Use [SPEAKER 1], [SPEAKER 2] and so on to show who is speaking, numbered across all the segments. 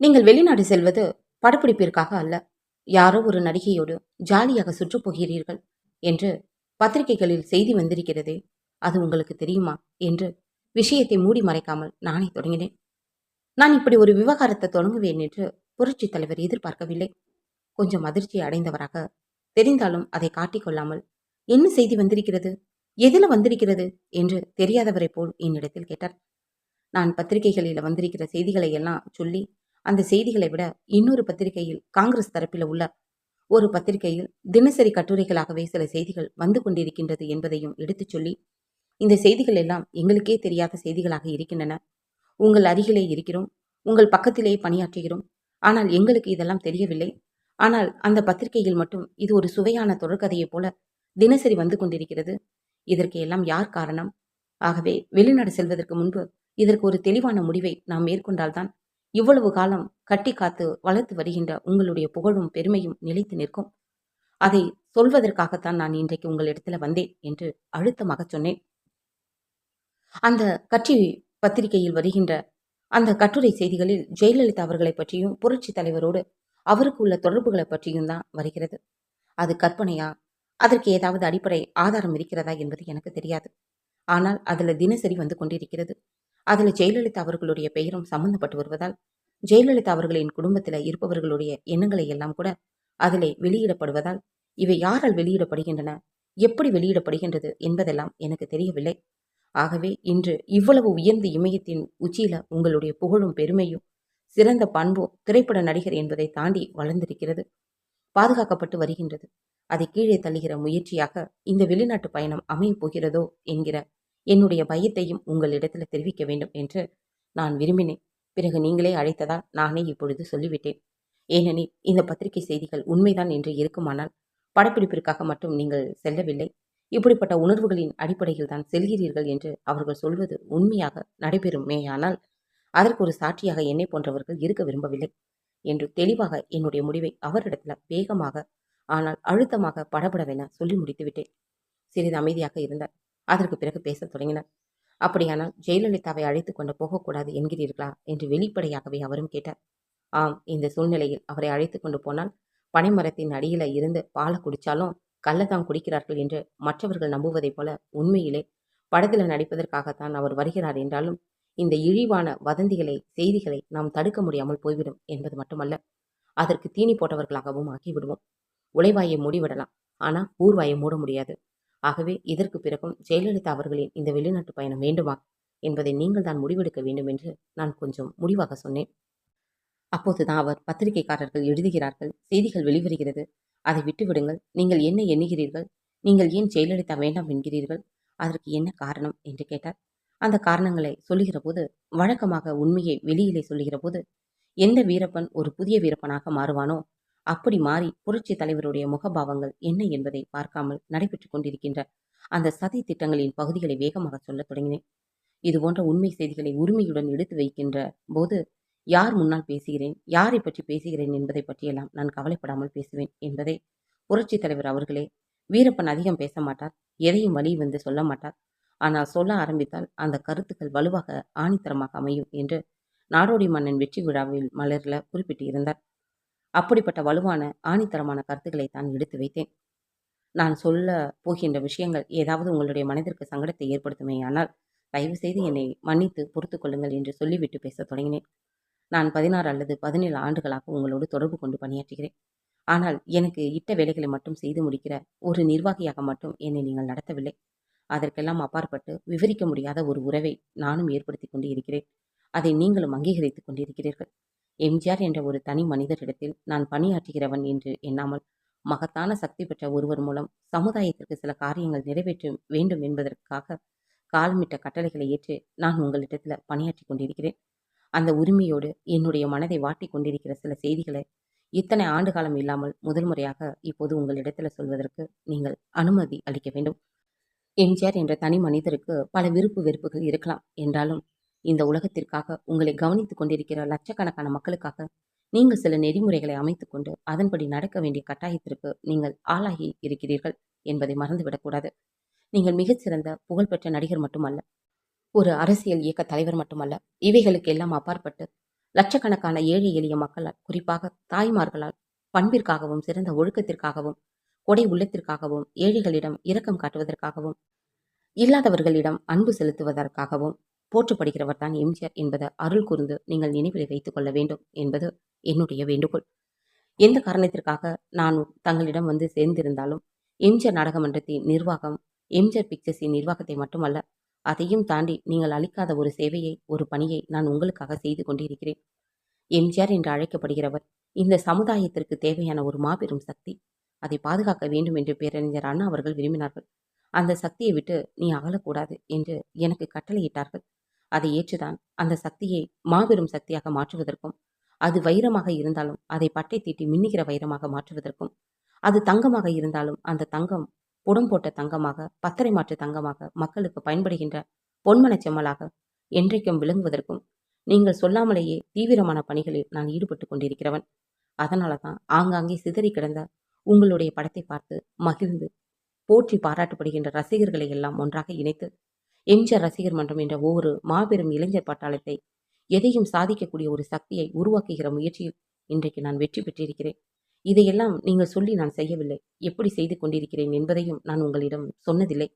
[SPEAKER 1] நீங்கள் வெளிநாடு செல்வது படப்பிடிப்பிற்காக அல்ல. யாரோ ஒரு நடிகையோடு ஜாலியாக சுற்றுப்போகிறீர்கள் என்று பத்திரிகைகளில் செய்தி வந்திருக்கிறதே அது உங்களுக்கு தெரியுமா என்று விஷயத்தை மூடி மறைக்காமல் நானே தொடங்கினேன். நான் இப்படி ஒரு விவகாரத்தை தொடங்குவேன் என்று புரட்சித் தலைவர் எதிர்பார்க்கவில்லை. கொஞ்சம் அதிர்ச்சி அடைந்தவராக தெரிந்தாலும் அதை காட்டிக்கொள்ளாமல் என்ன செய்தி வந்திருக்கிறது எதில் வந்திருக்கிறது என்று தெரியாதவரை போல் என்னிடத்தில் கேட்டார். நான் பத்திரிகைகளில் வந்திருக்கிற செய்திகளை எல்லாம் சொல்லி அந்த செய்திகளை விட இன்னொரு பத்திரிகையில் காங்கிரஸ் தரப்பில் உள்ள ஒரு பத்திரிகையில் தினசரி கட்டுரைகளாகவே சில செய்திகள் வந்து கொண்டிருக்கின்றது என்பதையும் எடுத்துச் சொல்லி இந்த செய்திகள் எல்லாம் எங்களுக்கே தெரியாத செய்திகளாக இருக்கின்றன. உங்கள் அருகிலே இருக்கிறோம் உங்கள் பக்கத்திலே பணியாற்றுகிறோம். ஆனால் எங்களுக்கு இதெல்லாம் தெரியவில்லை. ஆனால் அந்த பத்திரிகையில் மட்டும் இது ஒரு சுவையான தொடர்கதையைப் போல தினசரி வந்து கொண்டிருக்கிறது. இதற்கு எல்லாம் யார் காரணம்? ஆகவே வெளிநாடு செல்வதற்கு முன்பு இதற்கு ஒரு தெளிவான முடிவை நாம் மேற்கொண்டால்தான் இவ்வளவு காலம் கட்டி காத்து வளர்த்து வருகின்ற உங்களுடைய புகழும் பெருமையும் நிலைத்து நிற்கும். அதை சொல்வதற்காகத்தான் நான் இன்றைக்கு உங்களிடத்துல வந்தேன் என்று அழுத்தமாக சொன்னேன். அந்த கட்சி பத்திரிகையில் வருகின்ற அந்த கட்டுரை செய்திகளில் ஜெயலலிதா அவர்களை பற்றியும் புரட்சி தலைவரோடு அவருக்கு உள்ள தொடர்புகளை பற்றியும் தான் வருகிறது. அது கற்பனையா? அதற்கு ஏதாவது அடிப்படை ஆதாரம் இருக்கிறதா என்பது எனக்கு தெரியாது. ஆனால் அதில் தினசரி வந்து கொண்டிருக்கிறது. அதில் ஜெயலலிதா அவர்களுடைய பெயரும் சம்பந்தப்பட்டு வருவதால் ஜெயலலிதா அவர்களின் குடும்பத்தில் இருப்பவர்களுடைய எண்ணங்களை எல்லாம் கூட அதிலே வெளியிடப்படுவதால் இவை யாரால் வெளியிடப்படுகின்றன எப்படி வெளியிடப்படுகின்றது என்பதெல்லாம் எனக்கு தெரியவில்லை. ஆகவே இன்று இவ்வளவு உயர்ந்த இமயத்தின் உச்சியில உங்களுடைய புகழும் பெருமையும் சிறந்த பண்பும் திரைப்பட நடிகர் என்பதை தாண்டி வளர்ந்திருக்கிறது பாதுகாக்கப்பட்டு வருகின்றது. அதை கீழே தள்ளுகிற முயற்சியாக இந்த வெளிநாட்டு பயணம் அமையப் போகிறதோ என்கிற என்னுடைய பயத்தையும் உங்களிடத்தில் தெரிவிக்க வேண்டும் என்று நான் விரும்பினேன். பிறகு நீங்களே அழைத்ததால் நானே இப்பொழுது சொல்லிவிட்டேன். ஏனெனில் இந்த பத்திரிகை செய்திகள் உண்மைதான் என்று இருக்குமானால் படப்பிடிப்பிற்காக மட்டும் நீங்கள் செல்லவில்லை. இப்படிப்பட்ட உணர்வுகளின் அடிப்படையில் தான் செல்கிறீர்கள் என்று அவர்கள் சொல்வது உண்மையாக நடைபெறுமேயானால் அதற்கு ஒரு சாட்சியாக என்னை போன்றவர்கள் இருக்க விரும்பவில்லை என்று தெளிவாக என்னுடைய முடிவை அவரிடத்தில் வேகமாக ஆனால் அழுத்தமாக படபடவென சொல்லி முடித்துவிட்டேன். சிறிது அமைதியாக இருந்தார். அதற்கு பிறகு பேசத் தொடங்கினார். அப்படியானால் ஜெயலலிதாவை அழைத்து கொண்டு போகக்கூடாது என்கிறீர்களா? என்று வெளிப்படையாகவே அவரும் கேட்டார். ஆம் இந்த சூழ்நிலையில் அவரை அழைத்து கொண்டு போனால் பனைமரத்தின் அடியில இருந்து பாலை குடித்தாலும் கள்ளத்தான் குடிக்கிறார்கள் என்று மற்றவர்கள் நம்புவதைப் போல உண்மையிலே படத்தில் நடிப்பதற்காகத்தான் அவர் வருகிறார் என்றாலும் இந்த இழிவான வதந்திகளை செய்திகளை நாம் தடுக்க முடியாமல் போய்விடும் என்பது மட்டுமல்ல அதற்கு தீனி போட்டவர்களாகவும் ஆக்கிவிடுவோம் உழைவாயை மூடிவிடலாம் ஆனால் ஊர்வாயை மூட முடியாது. ஆகவே இதற்கு பிறகும் ஜெயலலிதா அவர்களின் இந்த வெளிநாட்டு பயணம் வேண்டுமா என்பதை நீங்கள் தான் முடிவெடுக்க வேண்டும் என்று நான் கொஞ்சம் முடிவாக சொன்னேன். அப்போதுதான் அவர் பத்திரிகைக்காரர்கள் எழுதுகிறார்கள் செய்திகள் வெளிவருகிறது. அதை விட்டுவிடுங்கள். நீங்கள் என்ன எண்ணுகிறீர்கள்? நீங்கள் ஏன் ஜெயலலிதா வேண்டாம் என்கிறீர்கள்? அதற்கு என்ன காரணம்? என்று கேட்டார். அந்த காரணங்களை சொல்லுகிற போது வழக்கமாக உண்மையை வெளியிலே சொல்லுகிற போது எந்த வீரப்பன் ஒரு புதிய வீரப்பனாக மாறுவானோ அப்படி மாறி புரட்சி தலைவருடைய முகபாவங்கள் என்ன என்பதை பார்க்காமல் நடைபெற்றுக் கொண்டிருக்கின்ற அந்த சதி திட்டங்களின் பகுதிகளை வேகமாக சொல்லத் தொடங்கினேன். இது போன்ற உண்மை செய்திகளை உரிமையுடன் எடுத்து வைக்கின்ற போது யார் முன்னால் பேசுகிறேன் யாரை பற்றி பேசுகிறேன் என்பதை பற்றியெல்லாம் நான் கவலைப்படாமல் பேசுவேன் என்பதை புரட்சி தலைவர் அவர்களே வீரப்பன் அதிகம் பேச மாட்டார் எதையும் வழி வந்து சொல்ல மாட்டார். ஆனால் சொல்ல ஆரம்பித்தால் அந்த கருத்துக்கள் வலுவாக ஆணித்தரமாக அமையும் என்று நாடோடி மன்னன் வெற்றி விழாவில் மலர்ல குறிப்பிட்டு இருந்தார் அப்படிப்பட்ட வலுவான ஆணித்தரமான கருத்துக்களை தான் எடுத்து வைத்தேன். நான் சொல்ல போகின்ற விஷயங்கள் ஏதாவது உங்களுடைய மனதிற்கு சங்கடத்தை ஏற்படுத்துமேயானால் தயவு செய்து என்னை மன்னித்து பொறுத்து கொள்ளுங்கள் என்று சொல்லிவிட்டு பேசத் தொடங்கினேன். நான் பதினாறு அல்லது பதினேழு ஆண்டுகளாக உங்களோடு தொடர்பு கொண்டு பணியாற்றுகிறேன். ஆனால் எனக்கு இட்ட வேலைகளை மட்டும் செய்து முடிக்கிற ஒரு நிர்வாகியாக மட்டும் என்னை நீங்கள் நடத்தவில்லை. அதற்கெல்லாம் அப்பாற்பட்டு விவரிக்க முடியாத ஒரு உறவை நானும் ஏற்படுத்தி கொண்டு இருக்கிறேன். அதை நீங்களும் அங்கீகரித்துக் கொண்டிருக்கிறீர்கள். எம்ஜிஆர் என்ற ஒரு தனி மனிதரிடத்தில் நான் பணியாற்றுகிறவன் என்று எண்ணாமல் மகத்தான சக்தி பெற்ற ஒருவர் மூலம் சமுதாயத்திற்கு சில காரியங்கள் நிறைவேற்ற வேண்டும் என்பதற்காக காலமிட்ட கட்டளைகளை ஏற்று நான் உங்களிடத்தில் பணியாற்றி கொண்டிருக்கிறேன். அந்த உரிமையோடு என்னுடைய மனதை வாட்டி கொண்டிருக்கிற சில செய்திகளை இத்தனை ஆண்டு காலம் இல்லாமல் முதல் முறையாக இப்போது உங்களிடத்தில் சொல்வதற்கு நீங்கள் அனுமதி அளிக்க வேண்டும். எம்ஜிஆர் என்ற தனி மனிதருக்கு பல விருப்பு வெறுப்புகள் இருக்கலாம் என்றாலும் இந்த உலகத்திற்காக உங்களை கவனித்துக் கொண்டிருக்கிற லட்சக்கணக்கான மக்களுக்காக நீங்கள் சில நெறிமுறைகளை அமைத்துக்கொண்டு அதன்படி நடக்க வேண்டிய கட்டாயத்திற்கு நீங்கள் ஆளாகி இருக்கிறீர்கள் என்பதை மறந்துவிடக்கூடாது நீங்கள் மிகச்சிறந்த புகழ்பெற்ற நடிகர் மட்டுமல்ல ஒரு அரசியல் இயக்க தலைவர் மட்டுமல்ல இவைகளுக்கு எல்லாம் அப்பாற்பட்டு லட்சக்கணக்கான ஏழை எளிய மக்களால் குறிப்பாக தாய்மார்களால் பண்பிற்காகவும் சிறந்த ஒழுக்கத்திற்காகவும் கொடை உள்ளத்திற்காகவும் ஏழைகளிடம் இரக்கம் காட்டுவதற்காகவும் இல்லாதவர்களிடம் அன்பு செலுத்துவதற்காகவும் போற்றப்படுகிறவர் தான் எம்ஜிஆர் என்பதை அருள் கூர்ந்து நீங்கள் நினைவில் வைத்துக் கொள்ள வேண்டும் என்பது என்னுடைய வேண்டுகோள். எந்த காரணத்திற்காக நான் தங்களிடம் வந்து சேர்ந்திருந்தாலும் எம்ஜிஆர் நாடகமன்றத்தின் நிர்வாகம் எம்ஜிஆர் பிக்சர்ஸின் நிர்வாகத்தை மட்டுமல்ல அதையும் தாண்டி நீங்கள் அளிக்காத ஒரு சேவையை ஒரு பணியை நான் உங்களுக்காக செய்து கொண்டிருக்கிறேன். எம்ஜிஆர் என்று அழைக்கப்படுகிறவர் இந்த சமுதாயத்திற்கு தேவையான ஒரு மாபெரும் சக்தி. அதை பாதுகாக்க வேண்டும் என்று பேரறிஞர் அண்ணா அவர்கள் விரும்பினார்கள். அந்த சக்தியை விட்டு நீ அகலக்கூடாது என்று எனக்கு கட்டளையிட்டார்கள். அதை ஏற்றுதான். அந்த சக்தியை மாபெரும் சக்தியாக மாற்றுவதற்கும் அது வைரமாக இருந்தாலும் அதை பட்டை தீட்டி மின்னுகிற வைரமாக மாற்றுவதற்கும் அது தங்கமாக இருந்தாலும் அந்த தங்கம் புடம் போட்ட தங்கமாக பத்தரை மாற்று தங்கமாக மக்களுக்கு பயன்படுகின்ற பொன்மனச் செம்மலாக என்றைக்கும் விளங்குவதற்கும் நீங்கள் சொல்லாமலேயே தீவிரமான பணிகளில் நான் ஈடுபட்டு கொண்டிருக்கிறவன். அதனால தான் ஆங்காங்கே சிதறி கிடந்த உங்களுடைய படத்தை பார்த்து மகிழ்ந்து போற்றி பாராட்டப்படுகின்ற ரசிகர்களை எல்லாம் ஒன்றாக இணைத்து எம்ஜிஆர் ரசிகர் மன்றம் என்ற ஒவ்வொரு மாபெரும் இளைஞர் பட்டாளத்தை எதையும் சாதிக்கக்கூடிய ஒரு சக்தியை உருவாக்குகிற முயற்சியில் இன்றைக்கு நான் வெற்றி பெற்றிருக்கிறேன். இதையெல்லாம் நீங்கள் சொல்லி நான் செய்யவில்லை. எப்படி செய்து கொண்டிருக்கிறேன் என்பதையும் நான் உங்களிடம் சொன்னதில்லை.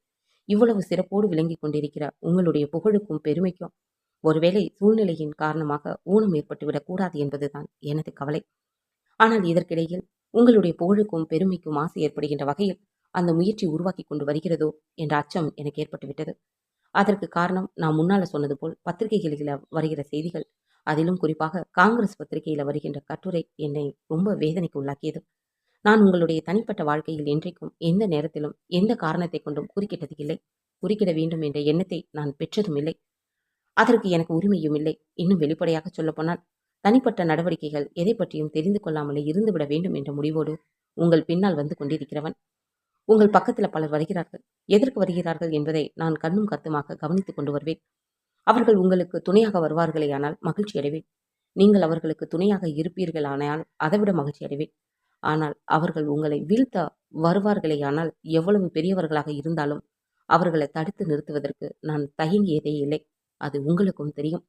[SPEAKER 1] இவ்வளவு சிறப்போடு விளங்கி கொண்டிருக்கிற உங்களுடைய புகழுக்கும் பெருமைக்கும் ஒருவேளை சூழ்நிலையின் காரணமாக ஊனம் ஏற்பட்டுவிடக் கூடாது என்பதுதான் எனது கவலை. ஆனால் இதற்கிடையில் உங்களுடைய புகழுக்கும் பெருமைக்கும் ஆசை ஏற்படுகின்ற வகையில் அந்த முயற்சி உருவாக்கி கொண்டு வருகிறதோ என்ற அச்சம் எனக்கு ஏற்பட்டுவிட்டது. அதற்கு காரணம் நான் முன்னால சொன்னது போல் பத்திரிகைகளில் வருகிற செய்திகள். அதிலும் குறிப்பாக காங்கிரஸ் பத்திரிகையில் வருகின்ற கட்டுரை என்னை ரொம்ப வேதனைக்கு உள்ளாக்கியது. நான் உங்களுடைய தனிப்பட்ட வாழ்க்கையில் என்றைக்கும் எந்த நேரத்திலும் எந்த காரணத்தை கொண்டும் குறுக்கிட்டது இல்லை. குறுக்கிட வேண்டும் என்ற எண்ணத்தை நான் பெற்றதும் இல்லை. அதற்கு எனக்கு உரிமையும் இல்லை. இன்னும் வெளிப்படையாக சொல்லப்போனால் தனிப்பட்ட நடவடிக்கைகள் எதை பற்றியும் தெரிந்து கொள்ளாமலே இருந்துவிட வேண்டும் என்ற முடிவோடு உங்கள் பின்னால் வந்து கொண்டிருக்கிறவன். உங்கள் பக்கத்தில் பலர் வருகிறார்கள். எதற்கு வருகிறார்கள் என்பதை நான் கண்ணும் கருத்துமாக கவனித்துக் கொண்டு வருவேன். அவர்கள் உங்களுக்கு துணையாக வருவார்களேயானால் மகிழ்ச்சி அடைவேன். நீங்கள் அவர்களுக்கு துணையாக இருப்பீர்களானால் அதைவிட மகிழ்ச்சி அடைவேன். ஆனால் அவர்கள் உங்களை வீழ்த்த வருவார்களேயானால் எவ்வளவு பெரியவர்களாக இருந்தாலும் அவர்களை தடுத்து நிறுத்துவதற்கு நான் தயங்கியதே இல்லை. அது உங்களுக்கும் தெரியும்.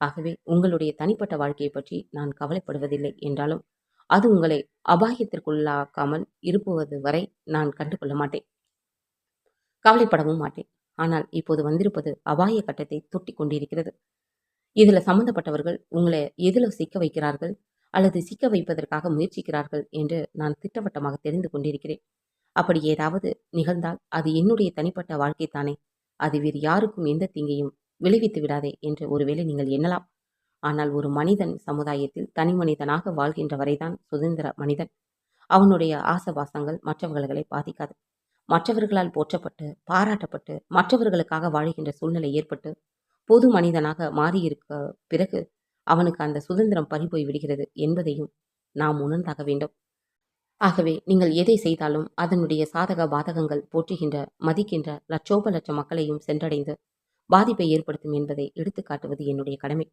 [SPEAKER 1] ஆகவே உங்களுடைய தனிப்பட்ட வாழ்க்கையை பற்றி நான் கவலைப்படுவதில்லை என்றாலும் அது உங்களை அபாயத்திற்குள்ளாக்காமல் இருப்புவது வரை நான் கண்டுகொள்ள மாட்டேன். கவலைப்படவும் மாட்டேன். ஆனால் இப்போது வந்திருப்பது அபாய கட்டத்தை தொட்டி கொண்டிருக்கிறது. இதில் சம்பந்தப்பட்டவர்கள் உங்களை எதில் சிக்க வைக்கிறார்கள் அல்லது சிக்க வைப்பதற்காக முயற்சிக்கிறார்கள் என்று நான் திட்டவட்டமாக தெரிந்து கொண்டிருக்கிறேன். அப்படி ஏதாவது நிகழ்ந்தால் அது என்னுடைய தனிப்பட்ட வாழ்க்கை தானே அது வேறு யாருக்கும் எந்த தீங்கையும் விளைவித்து விடாதே என்று ஒருவேளை நீங்கள் எண்ணலாம். ஆனால் ஒரு மனிதன் சமுதாயத்தில் தனி மனிதனாக வாழ்கின்ற வரைதான் சுதந்திர மனிதன். அவனுடைய ஆசவாசங்கள் மற்றவர்களை பாதிக்காது. மற்றவர்களால் போற்றப்பட்டு பாராட்டப்பட்டு மற்றவர்களுக்காக வாழ்கின்ற சூழ்நிலை ஏற்பட்டு பொது மனிதனாக மாறியிருக்க பிறகு அவனுக்கு அந்த சுதந்திரம் பறிபோய் விடுகிறது என்பதையும் நாம் உணர்ந்தாக வேண்டும். ஆகவே நீங்கள் எதை செய்தாலும் அதனுடைய சாதக பாதகங்கள் போற்றுகின்ற மதிக்கின்ற லட்சோப லட்ச மக்களையும் சென்றடைந்து பாதிப்பை ஏற்படுத்தும் என்பதை எடுத்துக்காட்டுவது என்னுடைய கடமை.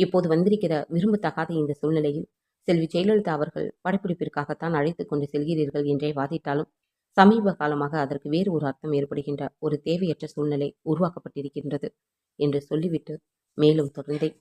[SPEAKER 1] இப்போது வந்திருக்கிற விரும்பத்தகாத இந்த சூழ்நிலையில் செல்வி ஜெயலலிதா அவர்கள் படப்பிடிப்பிற்காகத்தான் அழைத்து கொண்டு செல்கிறீர்கள் என்றே வாதிட்டாலும் சமீப காலமாக அதற்கு வேறு ஒரு அர்த்தம் ஏற்படுகின்ற ஒரு தேவையற்ற சூழ்நிலை உருவாக்கப்பட்டிருக்கின்றது என்று சொல்லிவிட்டு மேலும் தொடர்ந்தேன்.